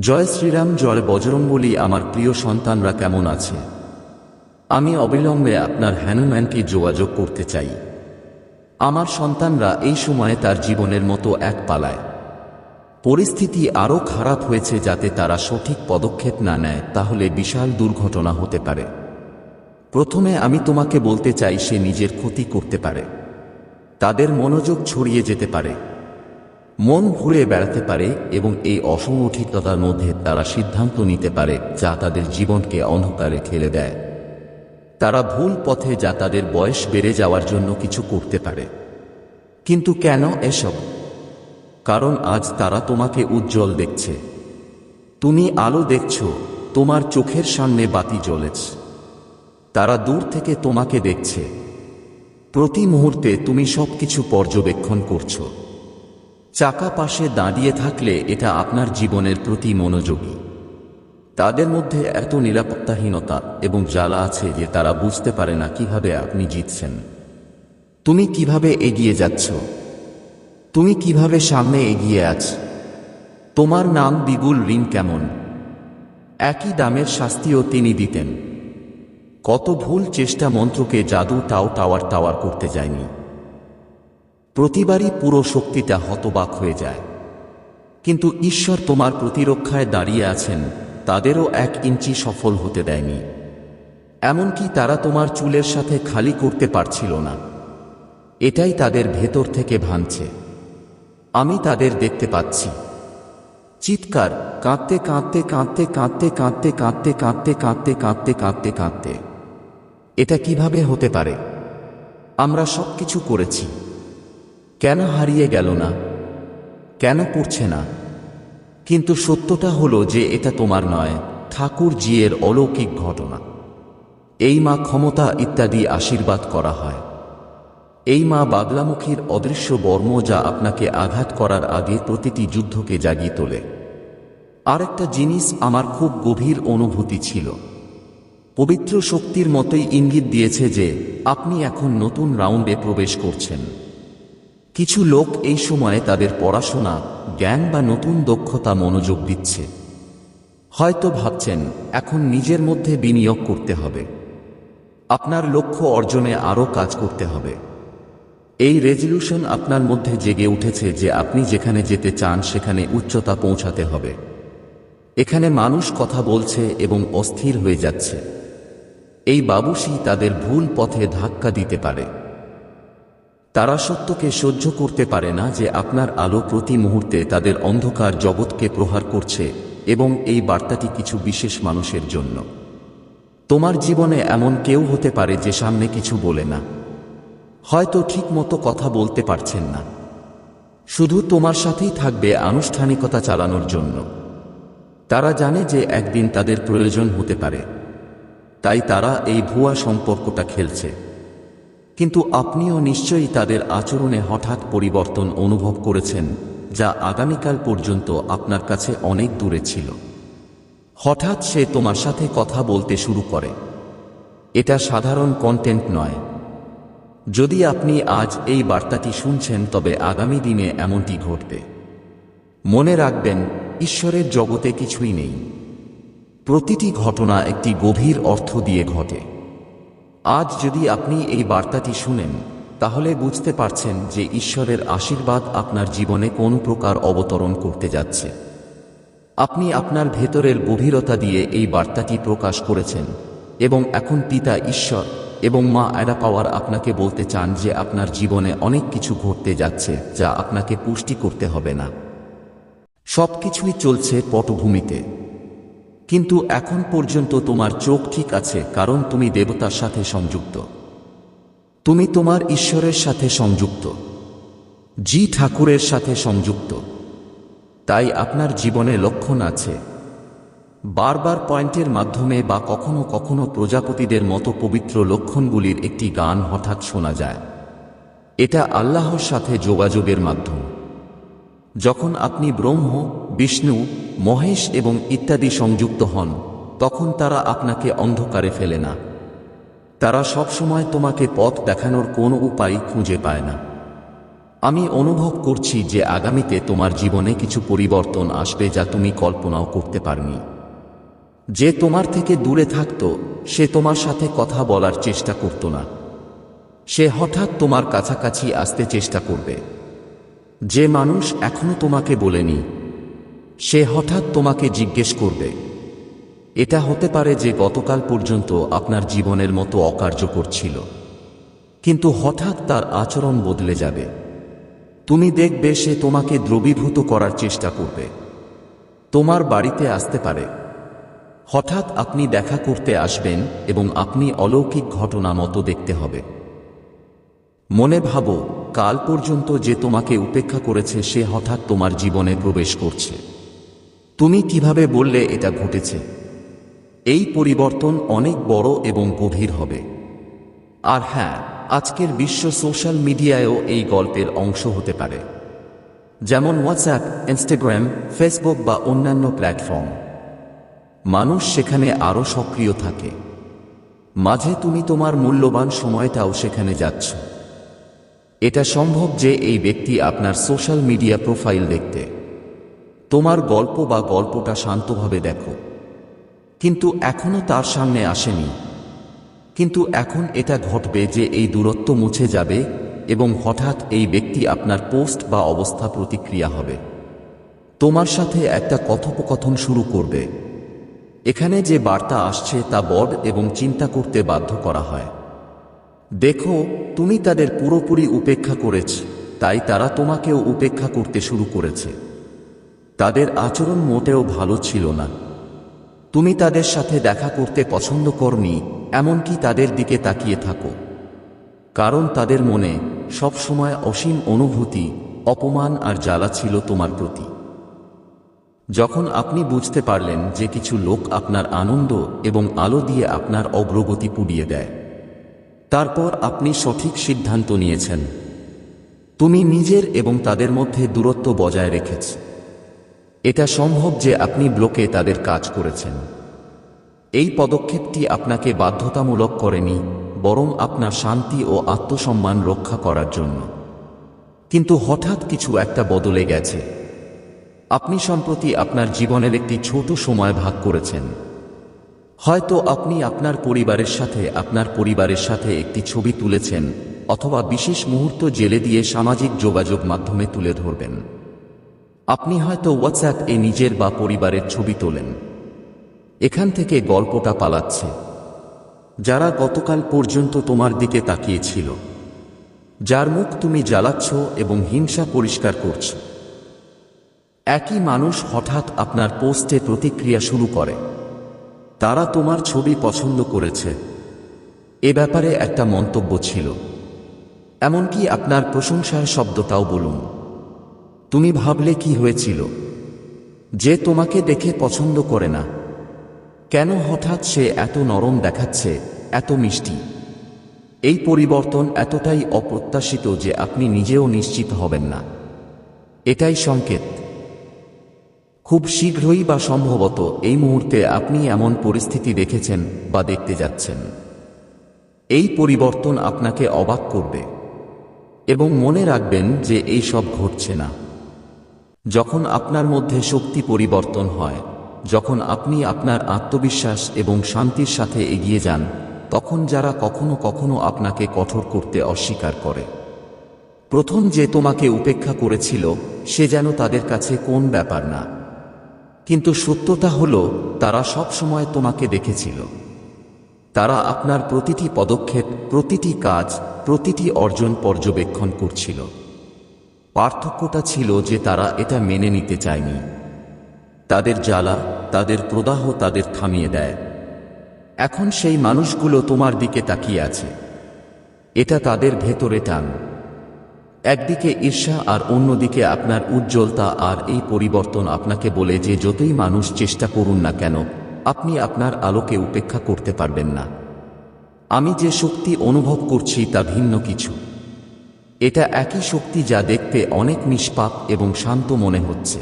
জয় শ্রীরাম, জয় বজরঙ্গলি আমার প্রিয় সন্তানরা কেমন আছে? আমি অবিলম্বে আপনার হ্যানুম্যানকে যোগাযোগ করতে চাই। আমার সন্তানরা এই সময়ে তার জীবনের মতো এক পালায়। পরিস্থিতি আরও খারাপ হয়েছে যাতে তারা সঠিক পদক্ষেপ না নেয়, তাহলে বিশাল দুর্ঘটনা হতে পারে। প্রথমে আমি তোমাকে বলতে চাই, সে নিজের ক্ষতি করতে পারে। তাদের মনোযোগ ছড়িয়ে যেতে পারে। মন ঘুরে বেড়াতে পারে এবং এই অসংগঠিততার মধ্যে তারা সিদ্ধান্ত নিতে পারে যা তাদের জীবনকে অন্ধকারে ঠেলে দেয়। তারা ভুল পথে যা তাদের বয়স বেড়ে যাওয়ার জন্য কিছু করতে পারে। কিন্তু কেন এসব? কারণ আজ তারা তোমাকে উজ্জ্বল দেখছে। তুমি আলো দেখছ, তোমার চোখের সামনে বাতি জ্বলেছে। তারা দূর থেকে তোমাকে দেখছে। প্রতি মুহূর্তে তুমি সবকিছু পর্যবেক্ষণ করছ। চাকা পাশে দাঁড়িয়ে থাকলে এটা আপনার জীবনের প্রতি মনোযোগী। তাদের মধ্যে এত নিরাপত্তাহীনতা এবং জ্বালা আছে যে তারা বুঝতে পারে না কীভাবে আপনি জিতছেন। তুমি কীভাবে এগিয়ে যাচ্ছ? তুমি কীভাবে সামনে এগিয়ে আছ? তোমার নাম বিগুল রিং কেমন? একই দামের শাস্তিও তিনি দিতেন। কত ভুল চেষ্টা মন্ত্রকে জাদু তাও টাওয়ার টাওয়ার করতে যায়নি। প্রতিবারই পুরো শক্তিটা হতবাক হয়ে যায় কিন্তু ঈশ্বর তোমার প্রতিরক্ষায় দাঁড়িয়ে আছেন তাদেরও এক ইঞ্চি সফল হতে দেয়নি এমনকি তারা তোমার চুলের সাথে খালি করতে পারছিল না এটাই তাদের ভেতর থেকে ভাঙছে আমি তাদের দেখতে পাচ্ছি চিৎকার কাঁদতে কাঁদতে কাঁদতে কাঁদতে কাঁদতে কাঁদতে কাঁদতে কাঁদতে কাঁদতে কাঁদতে কাঁদতে এটা কীভাবে হতে পারে আমরা সব কিছু করেছি কেন হারিয়ে গেল না? কেন পড়ছে না? কিন্তু সত্যটা হলো যে এটা তোমার নয় ঠাকুর জিয়ের অলৌকিক ঘটনা। এই মা ক্ষমতা ইত্যাদি আশীর্বাদ করা হয়। এই মা বাগলামুখীর অদৃশ্য বর্ম যা আপনাকে আঘাত করার আগে প্রতিটি যুদ্ধকে জাগিয়ে তোলে। আরেকটা জিনিস আমার খুব গভীর অনুভূতি ছিল। পবিত্র শক্তির মতোই ইঙ্গিত দিয়েছে যে, আপনি এখন নতুন রাউন্ডে প্রবেশ করছেন। কিছু লোক এই সময়ে তাদের পড়াশোনা, জ্ঞান বা নতুন দক্ষতা মনোযোগ দিচ্ছে। হয়তো ভাবছেন, এখন নিজের মধ্যে বিনিয়োগ করতে হবে। আপনার লক্ষ্য অর্জনে আরও কাজ করতে হবে। এই রেজলিউশন আপনার মধ্যে জেগে উঠেছে যে আপনি যেখানে যেতে চান, সেখানে উচ্চতা পৌঁছাতে হবে। এখানে মানুষ কথা বলছে এবং অস্থির হয়ে যাচ্ছে। এই বাবুসি তাদের ভুল পথে ধাক্কা দিতে পারে। তারা সত্যকে সহ্য করতে পারে না যে আপনার আলো প্রতি মুহূর্তে তাদের অন্ধকার জগৎকে প্রহার করছে এবং এই বার্তাটি কিছু বিশেষ মানুষের জন্য। তোমার জীবনে এমন কেউ হতে পারে যে সামনে কিছু বলে না। হয়তো ঠিক মতো কথা বলতে পারছেন না। শুধু তোমার সাথেই থাকবে আনুষ্ঠানিকতা চালানোর জন্য। তারা জানে যে একদিন তাদের প্রয়োজন হতে পারে। তাই তারা এই ভুয়া সম্পর্কটা খেলছে। কিন্তু আপনিও নিশ্চয়ই তাদের আচরণে হঠাৎ পরিবর্তন অনুভব করেছেন, যা আগামীকাল পর্যন্ত আপনার কাছে অনেক দূরে ছিল। হঠাৎ সে তোমার সাথে কথা বলতে শুরু করে। এটা সাধারণ কন্টেন্ট নয়। যদি আপনি আজ এই বার্তাটি শুনছেন, তবে আগামী দিনে এমনটি ঘটবে। মনে রাখবেন, ঈশ্বরের জগতে কিছুই নেই। প্রতিটি ঘটনা একটি গভীর অর্থ দিয়ে ঘটে। আজ যদি আপনি এই বার্তাটি শুনেন, তাহলে বুঝতে পারছেন যে ঈশ্বরের আশীর্বাদ আপনার জীবনে কোন প্রকার অবতরণ করতে যাচ্ছে। আপনি আপনার ভেতরের গভীরতা দিয়ে এই বার্তাটি প্রকাশ করেছেন, এবং এখন পিতা ঈশ্বর এবং মা এরা পাওয়ার আপনাকে বলতে চান যে আপনার জীবনে অনেক কিছু ঘটতে যাচ্ছে যা আপনাকে পুষ্টি করতে হবে না। সবকিছুই চলছে পটভূমিতে। কিন্তু এখন পর্যন্ত তোমার চোখ ঠিক আছে, কারণ তুমি দেবতার সাথে সংযুক্ত। তুমি তোমার ঈশ্বরের সাথে সংযুক্ত। জি ঠাকুরের সাথে সংযুক্ত। তাই আপনার জীবনে লক্ষণ আছে। বারবার পয়েন্টের মাধ্যমে বা কখনো কখনো প্রজাপতিদের মতো পবিত্র লক্ষণগুলির একটি গান হঠাৎ শোনা যায়। এটা আল্লাহর সাথে যোগাযোগের মাধ্যম। যখন আপনি ব্রহ্ম বিষ্ণু, মহেশ এবং ইত্যাদি সংযুক্ত হন, তখন তারা আপনাকে অন্ধকারে ফেলে না। তারা সবসময় তোমাকে পথ দেখানোর কোনো উপায় খুঁজে পায় না। আমি অনুভব করছি যে আগামীতে তোমার জীবনে কিছু পরিবর্তন আসবে যা তুমি কল্পনাও করতে পারনি। যে তোমার থেকে দূরে থাকত, সে তোমার সাথে কথা বলার চেষ্টা করত না। সে হঠাৎ তোমার কাছাকাছি আসতে চেষ্টা করবে। যে মানুষ এখনও তোমাকে বলেনি সে হঠাৎ তোমাকে জিজ্ঞেস করবে। এটা হতে পারে যে গতকাল পর্যন্ত আপনার জীবনের মতো অকার্যকর ছিল। কিন্তু হঠাৎ তার আচরণ বদলে যাবে। তুমি দেখবে সে তোমাকে দ্রবীভূত করার চেষ্টা করবে। তোমার বাড়িতে আসতে পারে। হঠাৎ আপনি দেখা করতে আসবেন এবং আপনি অলৌকিক ঘটনা মতো দেখতে হবে। মনে ভাবো, কাল পর্যন্ত যে তোমাকে উপেক্ষা করেছে সে হঠাৎ তোমার জীবনে প্রবেশ করছে। তুমি কীভাবে বললে এটা ঘটেছে? এই পরিবর্তন অনেক বড় এবং গভীর হবে। আর হ্যাঁ আজকের বিশ্ব সোশ্যাল মিডিয়ায়ও এই গল্পের অংশ হতে পারে। যেমন হোয়াটসঅ্যাপ ইনস্টাগ্রাম ফেসবুক বা অন্যান্য প্ল্যাটফর্ম। মানুষ সেখানে আরও সক্রিয় থাকে। মাঝে তুমি তোমার মূল্যবান সময়টাও সেখানে যাচ্ছ। এটা সম্ভব যে এই ব্যক্তি আপনার সোশ্যাল মিডিয়া প্রোফাইল দেখতে। তোমার গল্প বা গল্পটা শান্তভাবে দেখো। কিন্তু এখনও তার সামনে আসেনি। কিন্তু এখন এটা ঘটবে যে এই দূরত্ব মুছে যাবে এবং হঠাৎ এই ব্যক্তি আপনার পোস্ট বা অবস্থা প্রতিক্রিয়া হবে। তোমার সাথে একটা কথোপকথন শুরু করবে। এখানে যে বার্তা আসছে তা বড এবং চিন্তা করতে বাধ্য করা হয়। দেখো, তুমি তাদের পুরোপুরি উপেক্ষা করেছ, তাই তারা তোমাকেও উপেক্ষা করতে শুরু করেছে। তাদের আচরণ মোটেও ভালো ছিল না। তুমি তাদের সাথে দেখা করতে পছন্দ করনি, এমনকি তাদের দিকে তাকিয়ে থাকো। কারণ তাদের মনে সবসময় অসীম অনুভূতি, অপমান আর জ্বালা ছিল তোমার প্রতি। যখন আপনি বুঝতে পারলেন যে কিছু লোক আপনার আনন্দ এবং আলো দিয়ে আপনার অগ্রগতি পুড়িয়ে দেয়। তারপর আপনি সঠিক সিদ্ধান্ত নিয়েছেন। তুমি নিজের এবং তাদের মধ্যে দূরত্ব বজায় রেখেছ। এটা সম্ভব যে আপনি ব্লকে তাদের কাজ করেছেন। এই পদক্ষেপটি আপনাকে বাধ্যতামূলক করেনি, বরং আপনার শান্তি ও আত্মসম্মান রক্ষা করার জন্য। কিন্তু হঠাৎ কিছু একটা বদলে গেছে। আপনি সম্প্রতি আপনার জীবনের একটি ছোট সময় ভাগ করেছেন। হয়তো আপনি আপনার পরিবারের সাথে, আপনার পরিবারের সাথে একটি ছবি তুলেছেন, অথবা বিশেষ মুহূর্ত জেলে দিয়ে সামাজিক যোগাযোগ মাধ্যমে তুলে ধরবেন। আপনি হয়তো হোয়াটসঅ্যাপ এ নিজের বা পরিবারের ছবি তোলেন। এখান থেকে গল্পটা পালাচ্ছে। যারা গতকাল পর্যন্ত তোমার দিকে তাকিয়েছিল, যার মুখ তুমি জ্বালাচ্ছ এবং হিংসা পরিষ্কার করছ। একই মানুষ হঠাৎ আপনার পোস্টে প্রতিক্রিয়া শুরু করে। তারা তোমার ছবি পছন্দ করেছে। এ ব্যাপারে একটা মন্তব্য ছিল। এমনকি আপনার প্রশংসায় শব্দটাও বলুন। তুমি ভাবলে কি হয়েছিল? যে তোমাকে দেখে পছন্দ করে না। কেন হঠাৎ সে এত নরম দেখাচ্ছে, এত মিষ্টি? এই পরিবর্তন এতটাই অপ্রত্যাশিত যে আপনি নিজেও নিশ্চিত হবেন না। এটাই সংকেত। খুব শীঘ্রই বা সম্ভবত এই মুহূর্তে আপনি এমন পরিস্থিতি দেখেছেন বা দেখতে যাচ্ছেন। এই পরিবর্তন আপনাকে অবাক করবে এবং মনে রাখবেন যে এই সব ঘটছে না। যখন আপনার মধ্যে শক্তি পরিবর্তন হয়, যখন আপনি আপনার আত্মবিশ্বাস এবং শান্তির সাথে এগিয়ে যান, তখন যারা কখনো কখনো আপনাকে কঠোর করতে অস্বীকার করে। প্রথম যে তোমাকে উপেক্ষা করেছিল, সে যেন তাদের কাছে কোন ব্যাপার না। কিন্তু সত্যতা হল, তারা সব সময় তোমাকে দেখেছিল। তারা আপনার প্রতিটি পদক্ষেপ, প্রতিটি কাজ, প্রতিটি অর্জন পর্যবেক্ষণ করছিল। পার্থক্যটা ছিল যে তারা এটা মেনে নিতে চায়নি। তাদের জ্বালা, তাদের প্রদাহ তাদের থামিয়ে দেয়। এখন সেই মানুষগুলো তোমার দিকে তাকিয়ে আছে। এটা তাদের ভেতরে টান। একদিকে ঈর্ষা আর অন্যদিকে আপনার উজ্জ্বলতা আর এই পরিবর্তন আপনাকে বলে যে যতই মানুষ চেষ্টা করুন না কেন, আপনি আপনার আলোকে উপেক্ষা করতে পারবেন না। আমি যে শক্তি অনুভব করছি তা ভিন্ন কিছু। এটা একই শক্তি যা দেখতে অনেক নিষ্পাপ এবং শান্ত মনে হচ্ছে।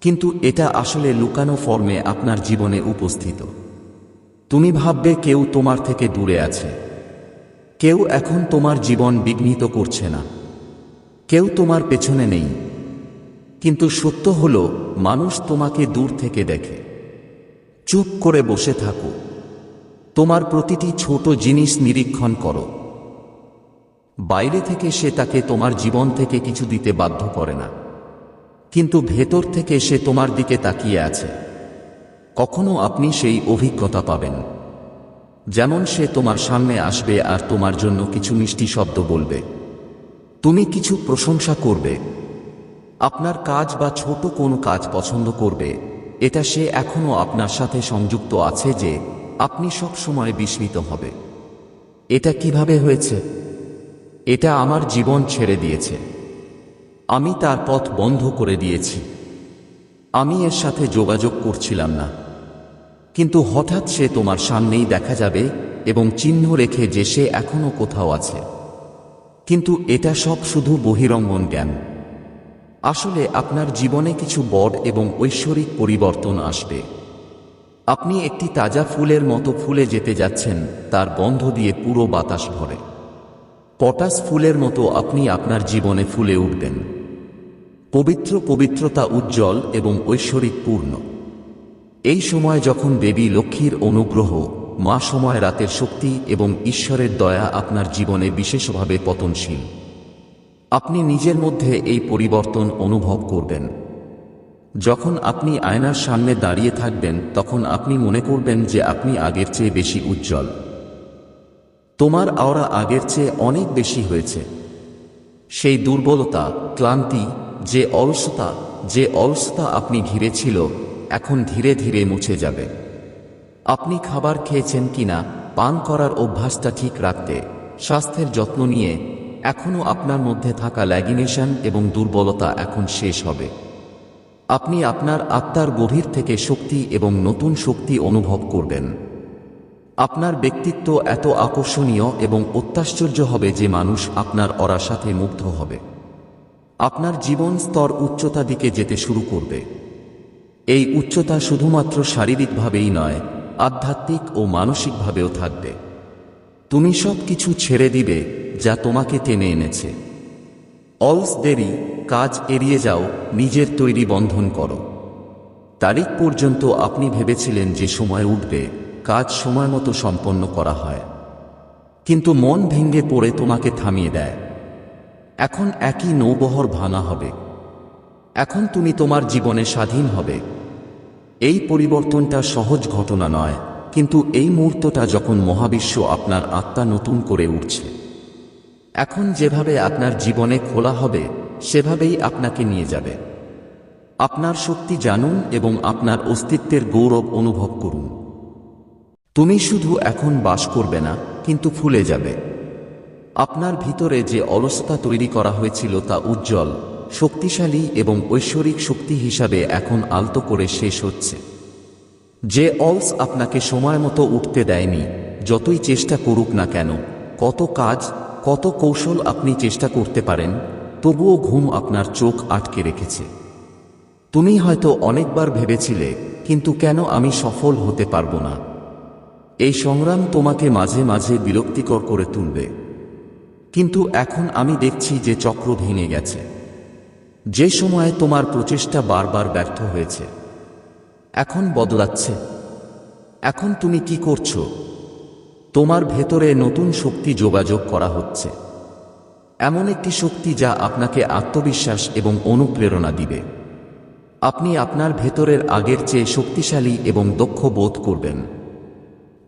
কিন্তু এটা আসলে লুকানো ফর্মে আপনার জীবনে উপস্থিত। তুমি ভাববে কেউ তোমার থেকে দূরে আছে। কেউ এখন তোমার জীবন বিঘ্নিত করছে না। কেউ তোমার পেছনে নেই। কিন্তু সত্য হল, মানুষ তোমাকে দূর থেকে দেখে। চুপ করে বসে থাকো। তোমার প্রতিটি ছোট জিনিস নিরীক্ষণ করো। বাইরে থেকে সে তাকে তোমার জীবন থেকে কিছু দিতে বাধ্য করে না। কিন্তু ভেতর থেকে সে তোমার দিকে তাকিয়ে আছে। কখনো আপনি সেই অভিজ্ঞতা পাবেন। যেমন সে তোমার সামনে আসবে আর তোমার জন্য কিছু মিষ্টি শব্দ বলবে। তুমি কিছু প্রশংসা করবে। আপনার কাজ বা ছোট কোনো কাজ পছন্দ করবে। এটা সে এখনও আপনার সাথে সংযুক্ত আছে যে আপনি সব সময় বিস্মিত হবে। এটা কীভাবে হয়েছে? এটা আমার জীবন ছেড়ে দিয়েছে। আমি তার পথ বন্ধ করে দিয়েছি। আমি এর সাথে যোগাযোগ করছিলাম না। কিন্তু হঠাৎ সে তোমার সামনেই দেখা যাবে এবং চিহ্ন রেখে যে সে এখনও কোথাও আছে। কিন্তু এটা সব শুধু বহিরঙ্গন জ্ঞান। আসলে আপনার জীবনে কিছু বড় এবং ঐশ্বরিক পরিবর্তন আসবে। আপনি একটি তাজা ফুলের মতো ফুলে যেতে যাচ্ছেন, তার গন্ধ দিয়ে পুরো বাতাস ভরে। পটাশ ফুলের মতো আপনি আপনার জীবনে ফুলে উঠবেন। পবিত্র পবিত্রতা উজ্জ্বল এবং ঐশ্বরিক পূর্ণ এই সময় যখন দেবী লক্ষ্মীর অনুগ্রহ, মা সময় রাতের শক্তি এবং ঈশ্বরের দয়া আপনার জীবনে বিশেষভাবে পতনশীল। আপনি নিজের মধ্যে এই পরিবর্তন অনুভব করবেন। যখন আপনি আয়নার সামনে দাঁড়িয়ে থাকবেন, তখন আপনি মনে করবেন যে আপনি আগের চেয়ে বেশি উজ্জ্বল। তোমার আওরা আগের চেয়ে অনেক বেশি হয়েছে। সেই দুর্বলতা, ক্লান্তি, যে অলসতা যে অলসতা আপনি ঘিরে ছিল এখন ধীরে ধীরে মুছে যাবে। আপনি খাবার খেয়েছেন কিনা, পান করার অভ্যাসটা ঠিক রাখতে, স্বাস্থ্যের যত্ন নিয়ে এখনও আপনার মধ্যে থাকা ল্যাগিনেশন এবং দুর্বলতা এখন শেষ হবে। আপনি আপনার আত্মার গভীর থেকে শক্তি এবং নতুন শক্তি অনুভব করবেন। আপনার ব্যক্তিত্ব এত আকর্ষণীয় এবং অত্যাশ্চর্য হবে যে মানুষ আপনার অরার সাথে মুগ্ধ হবে। আপনার জীবন স্তর উচ্চতা দিকে যেতে শুরু করবে। এই উচ্চতা শুধুমাত্র শারীরিকভাবেই নয়, আধ্যাত্মিক ও মানসিকভাবেও থাকবে। তুমি সব কিছু ছেড়ে দিবে যা তোমাকে টেনে এনেছে। অলস দেরি, কাজ এড়িয়ে যাও, নিজের তৈরি বন্ধন করো। তারিখ পর্যন্ত আপনি ভেবেছিলেন যে সময় উঠবে। কাজ সময় মতো সম্পন্ন করা হয়। কিন্তু মন ভেঙে পড়ে তোমাকে থামিয়ে দেয়। এখন একই নৌবহর ভাঙা হবে। এখন তুমি তোমার জীবনে স্বাধীন হবে। এই পরিবর্তনটা সহজ ঘটনা নয়, কিন্তু এই মুহূর্তটা যখন মহাবিশ্ব আপনার আত্মা নতুন করে উঠছে। এখন যেভাবে আপনার জীবনে খোলা হবে, সেভাবেই আপনাকে নিয়ে যাবে। আপনার শক্তি জানুন এবং আপনার অস্তিত্বের গৌরব অনুভব করুন। তুমি শুধু এখন বাস করবে না, কিন্তু ফুলে যাবে। আপনার ভিতরে যে অলসতা তৈরি করা হয়েছিল তা উজ্জ্বল, শক্তিশালী এবং ঐশ্বরিক শক্তি হিসাবে এখন আলতো করে শেষ হচ্ছে। যে অলস আপনাকে সময় মতো উঠতে দেয়নি, যতই চেষ্টা করুক না কেন, কত কাজ, কত কৌশল আপনি চেষ্টা করতে পারেন, তবুও ঘুম আপনার চোখ আটকে রেখেছে। তুমি হয়তো অনেকবার ভেবেছিলে, কিন্তু কেন আমি সফল হতে পারব না? এই সংগ্রাম তোমাকে মাঝে মাঝে বিরক্তিকর করে তুলবে। কিন্তু এখন আমি দেখছি যে চক্র ভেঙে গেছে। যে সময়ে তোমার প্রচেষ্টা বারবার ব্যর্থ হয়েছে। এখন বদলাচ্ছে। এখন তুমি কি করছ? তোমার ভেতরে নতুন শক্তি যোগাযোগ করা হচ্ছে। এমন একটি শক্তি যা আপনাকে আত্মবিশ্বাস এবং অনুপ্রেরণা দিবে। আপনি আপনার ভেতরের আগের চেয়ে শক্তিশালী এবং দক্ষ বোধ করবেন।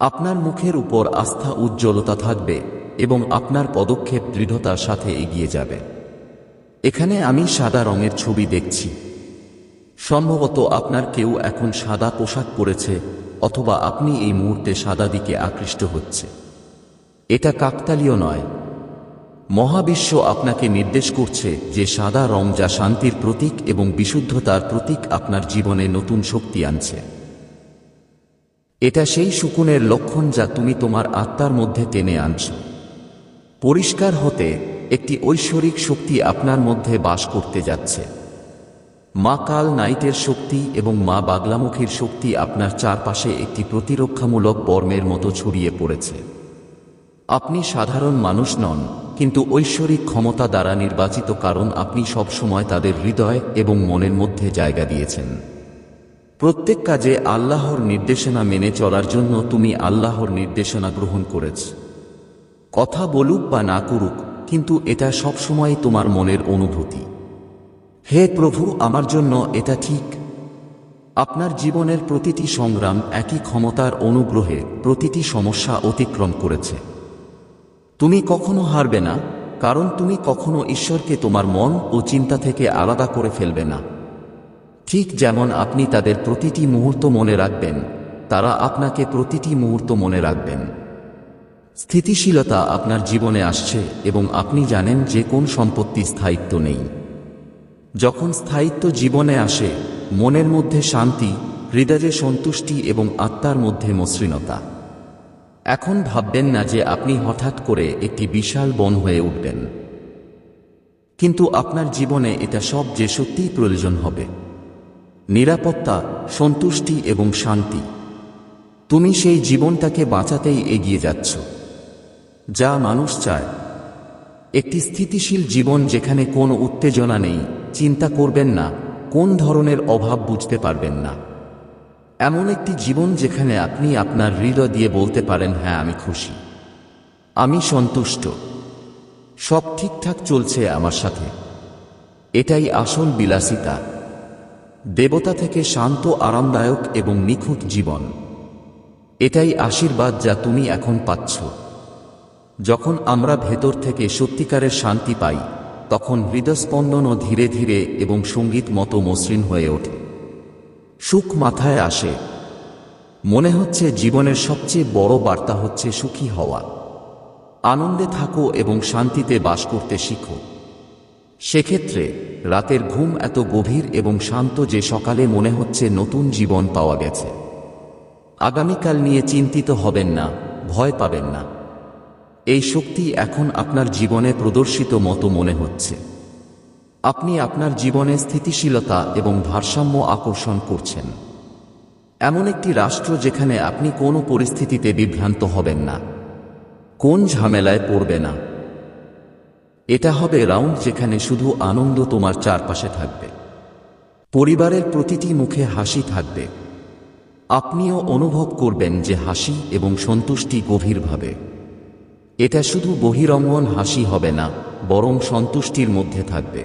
আপনার মুখের উপর আস্থা উজ্জ্বলতা থাকবে এবং আপনার পদক্ষেপ দৃঢ়তার সাথে এগিয়ে যাবে। এখানে আমি সাদা রঙের ছবি দেখছি। সম্ভবত আপনার কেউ এখন সাদা পোশাক পরেছে অথবা আপনি এই মুহূর্তে সাদা দিকে আকৃষ্ট হচ্ছে। এটা কাকতালীয় নয়। মহাবিশ্ব আপনাকে নির্দেশ করছে যে সাদা রং যা শান্তির প্রতীক এবং বিশুদ্ধতার প্রতীক আপনার জীবনে নতুন শক্তি আনছে। এটা সেই শুকুনের লক্ষণ যা তুমি তোমার আত্মার মধ্যে টেনে আনছ। পরিষ্কার হতে একটি ঐশ্বরিক শক্তি আপনার মধ্যে বাস করতে যাচ্ছে। মা কাল নাইটের শক্তি এবং মা বাগলামুখীর শক্তি আপনার চারপাশে একটি প্রতিরক্ষামূলক বর্মের মতো ছড়িয়ে পড়েছে। আপনি সাধারণ মানুষ নন, কিন্তু ঐশ্বরিক ক্ষমতা দ্বারা নির্বাচিত কারণ আপনি সবসময় তাদের হৃদয় এবং মনের মধ্যে জায়গা দিয়েছেন। প্রত্যেক কাজে আল্লাহর নির্দেশনা মেনে চলার জন্য তুমি আল্লাহর নির্দেশনা গ্রহণ করেছ। কথা বলুক বা না করুক, কিন্তু এটা সবসময় তোমার মনের অনুভূতি। হে প্রভু, আমার জন্য এটা ঠিক। আপনার জীবনের প্রতিটি সংগ্রাম একই ক্ষমতার অনুগ্রহে প্রতিটি সমস্যা অতিক্রম করেছে। তুমি কখনো হারবে না, কারণ তুমি কখনো ঈশ্বরকে তোমার মন ও চিন্তা থেকে আলাদা করে ফেলবে না। ঠিক যেমন আপনি তাদের প্রতিটি মুহূর্ত মনে রাখবেন, তারা আপনাকে প্রতিটি মুহূর্ত মনে রাখবেন। স্থিতিশীলতা আপনার জীবনে আসছে এবং আপনি জানেন যে কোন সম্পত্তি স্থায়িত্ব নেই। যখন স্থায়িত্ব জীবনে আসে, মনের মধ্যে শান্তি, হৃদয়ে সন্তুষ্টি এবং আত্মার মধ্যে মসৃণতা। এখন ভাববেন না যে আপনি হঠাৎ করে একটি বিশাল বন হয়ে উঠবেন। কিন্তু আপনার জীবনে এটা সব যে সত্যিই প্রয়োজন হবে। নিরাপত্তা, সন্তুষ্টি এবং শান্তি। তুমি সেই জীবনটাকে বাঁচাতেই এগিয়ে যাচ্ছ। যা মানুষ চায়। একটি স্থিতিশীল জীবন যেখানে কোনো উত্তেজনা নেই, চিন্তা করবেন না, কোন ধরনের অভাব বুঝতে পারবেন না। এমন একটি জীবন যেখানে আপনি আপনার হৃদয় দিয়ে বলতে পারেন হ্যাঁ আমি খুশি। আমি সন্তুষ্ট। সব ঠিকঠাক চলছে আমার সাথে। এটাই আসল বিলাসিতা। দেবতা থেকে শান্ত, আরামদায়ক এবং নিখুঁত জীবন। এটাই আশীর্বাদ যা তুমি এখন পাচ্ছ। যখন আমরা ভেতর থেকে সত্যিকারের শান্তি পাই, তখন হৃদস্পন্দনও ধীরে ধীরে এবং সংগীত মতো মসৃণ হয়ে ওঠে। সুখ মাথায় আসে। মনে হচ্ছে জীবনের সবচেয়ে বড় বার্তা হচ্ছে সুখী হওয়া। আনন্দে থাকো এবং শান্তিতে বাস করতে শিখো। সেক্ষেত্রে রাতের ঘুম এত গভীর এবং শান্ত যে সকালে মনে হচ্ছে নতুন জীবন পাওয়া গেছে। আগামীকাল নিয়ে চিন্তিত হবেন না, ভয় পাবেন না। এই শক্তি এখন আপনার জীবনে প্রদর্শিত মতো মনে হচ্ছে। আপনি আপনার জীবনে স্থিতিশীলতা এবং ভারসাম্য আকর্ষণ করছেন। এমন একটি রাষ্ট্র যেখানে আপনি কোনো পরিস্থিতিতে বিভ্রান্ত হবেন না। কোন ঝামেলায় পড়বে না। এটা হবে রাউন্ড যেখানে শুধু আনন্দ তোমার চারপাশে থাকবে। পরিবারের প্রতিটি মুখে হাসি থাকবে। আপনিও অনুভব করবেন যে হাসি এবং সন্তুষ্টি গভীরভাবে। এটা শুধু বহিরঙ্গন হাসি হবে না, বরং সন্তুষ্টির মধ্যে থাকবে।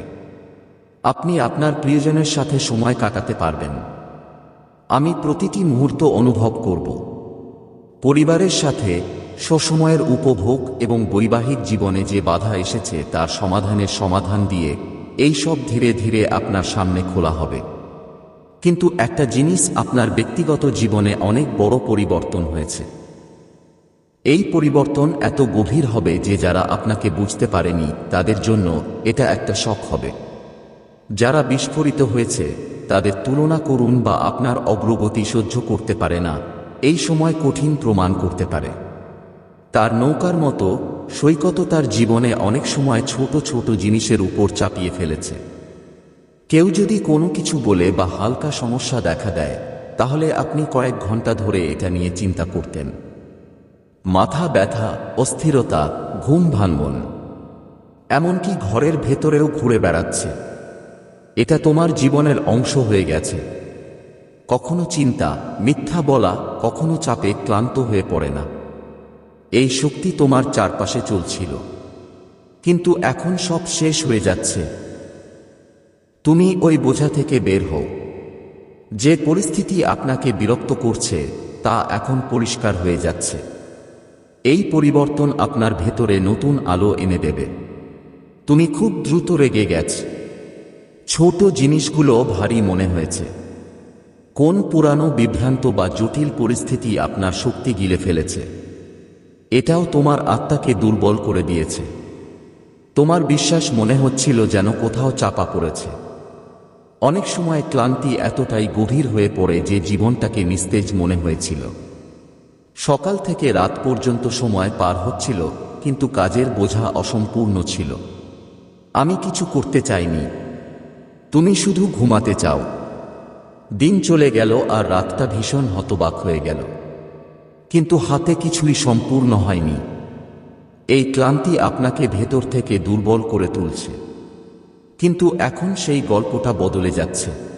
আপনি আপনার প্রিয়জনের সাথে সময় কাটাতে পারবেন। আমি প্রতিটি মুহূর্ত অনুভব করব। পরিবারের সাথে সসময়ের উপভোগ এবং বৈবাহিক জীবনে যে বাধা এসেছে তার সমাধানের সমাধান দিয়ে এই সব ধীরে ধীরে আপনার সামনে খোলা হবে। কিন্তু একটা জিনিস আপনার ব্যক্তিগত জীবনে অনেক বড় পরিবর্তন হয়েছে। এই পরিবর্তন এত গভীর হবে যে যারা আপনাকে বুঝতে পারেনি তাদের জন্য এটা একটা শখ হবে। যারা বিস্ফোরিত হয়েছে, তাদের তুলনা করুন বা আপনার অগ্রগতি সহ্য করতে পারে না। এই সময় কঠিন প্রমাণ করতে পারে। তার নৌকার মতো সৈকত তার জীবনে অনেক সময় ছোট ছোট জিনিসের উপর চাপিয়ে ফেলেছে। কেউ যদি কোনো কিছু বলে বা হালকা সমস্যা দেখা দেয়, তাহলে আপনি কয়েক ঘণ্টা ধরে এটা নিয়ে চিন্তা করতেন। মাথা ব্যথা, অস্থিরতা, ঘুম ভাঙন, এমনকি ঘরের ভেতরেও ঘুরে বেড়াচ্ছে। এটা তোমার জীবনের অংশ হয়ে গেছে। কখনো চিন্তা, মিথ্যা বলা, কখনো চাপে ক্লান্ত হয়ে পড়ে না। এই শক্তি তোমার চারপাশে চলছিল। কিন্তু এখন সব শেষ হয়ে যাচ্ছে। তুমি ওই বোঝা থেকে বের হও। যে পরিস্থিতি আপনাকে বিরক্ত করছে, তা এখন পরিষ্কার হয়ে যাচ্ছে। এই পরিবর্তন আপনার ভেতরে নতুন আলো এনে দেবে। তুমি খুব দ্রুত রেগে গেছ। ছোট জিনিসগুলো ভারী মনে হয়েছে। কোন পুরানো বিভ্রান্ত বা জটিল পরিস্থিতি আপনার শক্তি গিলে ফেলেছে? এটাও তোমার আত্মাকে দুর্বল করে দিয়েছে। তোমার বিশ্বাস মনে হচ্ছিল যেন কোথাও চাপা পড়েছে। অনেক সময় ক্লান্তি এতটাই গভীর হয়ে পড়ে যে জীবনটাকে নিস্তেজ মনে হয়েছিল। সকাল থেকে রাত পর্যন্ত সময় পার হচ্ছিল, কিন্তু কাজের বোঝা অসম্পূর্ণ ছিল। আমি কিছু করতে চাইনি। তুমি শুধু ঘুমাতে চাও। দিন চলে গেল আর রাতটা ভীষণ হতবাক হয়ে গেল। কিন্তু হাতে কিছুই সম্পূর্ণ হয়নি। এই ক্লান্তি আপনাকে ভেতর থেকে দুর্বল করে তুলছে। কিন্তু এখন সেই গল্পটা বদলে যাচ্ছে।